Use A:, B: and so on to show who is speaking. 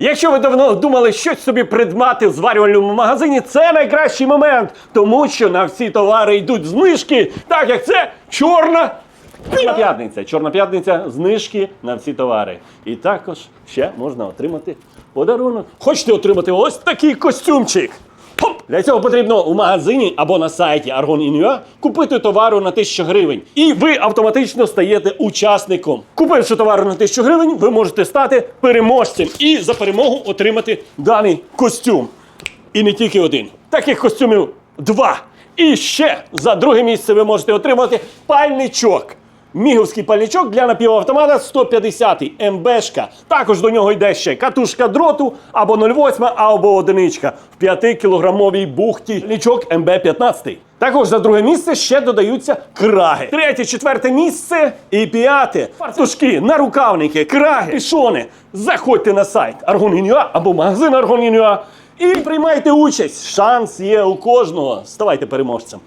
A: Якщо ви давно думали щось собі придбати в зварювальному магазині, це найкращий момент, тому що на всі товари йдуть знижки, так як це чорна Чорна п'ятниця. Чорна п'ятниця знижки на всі товари. І також ще можна отримати подарунок. Хочете отримати ось такий костюмчик? Для цього потрібно у магазині або на сайті Argon.in.ua купити товару на 1000 гривень. І ви автоматично стаєте учасником. Купивши товару на 1000 гривень, ви можете стати переможцем і за перемогу отримати даний костюм. І не тільки один. Таких костюмів два. І ще за друге місце ви можете отримати пальничок. Міговський пальничок для напівавтомата 150 МБшка. Також до нього йде ще катушка дроту або 0,8 або одиничка в 5-кілограмовій бухті. Лічок МБ-15. Також за друге місце ще додаються краги. Третє, четверте місце і п'яте. Фартушки, нарукавники, краги, пішони. Заходьте на сайт Argon.in.ua або магазин Argon.in.ua і приймайте участь. Шанс є у кожного. Ставайте переможцем.